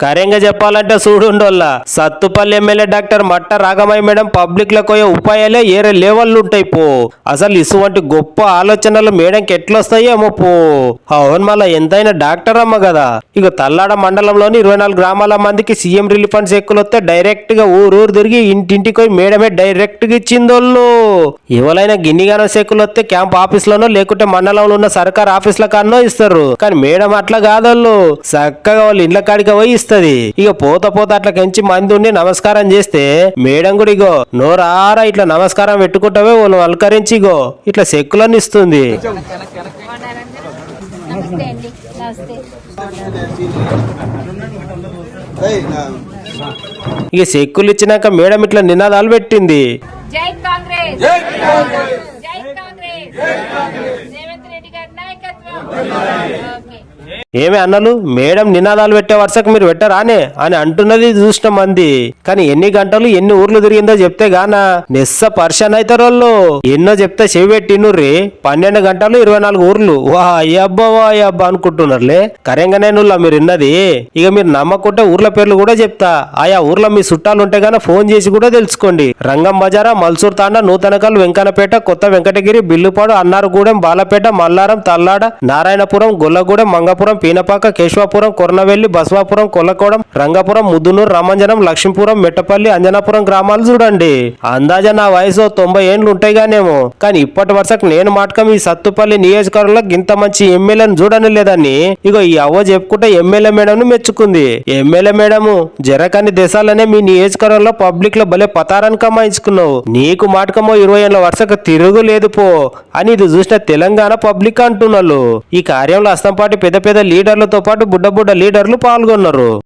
కరెంగా చెప్పాలంటే చూడుండోళ్ళ Sathupalli MLA doctor మట్ట Ragamayi madam పబ్లిక్లకు పోయే ఉపాయాలే ఏరే లెవెల్ ఉంటాయి పో. అసలు ఇటువంటి గొప్ప ఆలోచనలు మేడంకి ఎట్లొస్తాయేమో పో. అవును మళ్ళా ఎంతైనా డాక్టర్ అమ్మ కదా ఇక తల్లాడ మండలంలోని ఇరవై నాలుగు గ్రామాల మందికి సీఎం రిలీఫ్ ఫండ్స్ ఎక్కువ వస్తే డైరెక్ట్గా ఊరూరు తిరిగి ఇంటింటికి పోయి మేడమే డైరెక్ట్గా ఇచ్చిందోళ్ళు. ఎవరైనా గిన్నిగానో సెక్కులు వస్తే క్యాంప్ ఆఫీస్ లోనో లేకుంటే మండలంలో ఉన్న సర్కార్ ఆఫీసుల కాడనో ఇస్తారు కానీ మేడం అట్లా కాదోళ్ళు చక్కగా వాళ్ళు ఇండ్ల కాడికి పోయి ఇస్తది ఇక పోత పోత అట్లా కంచి మంది ఉండి నమస్కారం చేస్తే మేడం కూడా ఇగో నోరారా ఇట్లా నమస్కారం పెట్టుకుంటావే వాళ్ళు అలకరించి ఇగో ఇట్లా సెక్కులను ఇస్తుంది. ఇక సెక్కులు ఇచ్చినాక మేడం ఇట్లా నినాదాలు పెట్టింది. జై కాంగ్రెస్. జై కాంగ్రెస్. రేవంత్ రెడ్డి గారి నాయకత్వం. ఓకే. ఏమే అన్నలు మేడం నినాదాలు పెట్టే వరుసకు మీరు పెట్టరానే అని అంటున్నది చూసిన మంది. కానీ ఎన్ని గంటలు ఎన్ని ఊర్లు తిరిగిందో చెప్తే గానా. నెస్స పర్షన్ అవుతారు వాళ్ళు ఎన్నో చెప్తే చెవి పెట్టినుర్రి పన్నెండు గంటలు ఇరవై నాలుగు ఊర్లు. వా అయ్యబ్బా వా అబ్బా అనుకుంటున్నారులే. కరెంగానే నుల్లా మీరు ఇన్నది ఇక మీరు నమ్మకుంటే ఊర్ల పేర్లు కూడా చెప్తా. ఆయా ఊర్లో మీ చుట్టాలు ఉంటే గానీ ఫోన్ చేసి కూడా తెలుసుకోండి. రంగం బజారా మల్సూర్ తాండా నూతనకల్ వెంకన్నపేట కొత్త వెంకటగిరి బిల్లుపాడు అన్నారగూడెం బాలపేట మల్లారం తల్లాడ నారాయణపురం గొల్లగూడెం మంగపురం పీనపాక కేశవాపురం కొర్నవెల్లి బస్వాపురం కొల్లకోడం రంగపురం ముద్దునూరు రామంజనం లక్ష్మీపురం మెట్టపల్లి అంజనాపురం గ్రామాలు చూడండి. అందాజ నా వయసు తొంభై ఏండ్లు ఉంటాయి గానేమో కానీ ఇప్పటి వరుసకు నేను మాటకం ఈ సత్తుపల్లి నియోజకవర్గంలో ఇంత మంచి ఎమ్మెల్యేను చూడని లేదని ఇగో ఈ అవ్వ చెప్పుకుంటే ఎమ్మెల్యే మేడం మెచ్చుకుంది. ఎమ్మెల్యే మేడము జరకని దేశాలనే మీ నియోజకవర్గంలో పబ్లిక్లో భలే పతారాన్ని కమాయించుకున్నావు. నీకు మాటకమో ఇరవై ఏళ్ళ వరుసకు తిరుగు లేదు పో. అని ఇది చూసిన తెలంగాణ పబ్లిక్ అంటున్నారు ఈ కార్యంలో అస్తంపాటి పెద్ద పెద్ద లీడర్లతో పాటు బుడ్డ బుడ్డ లీడర్లు పాల్గొన్నారు.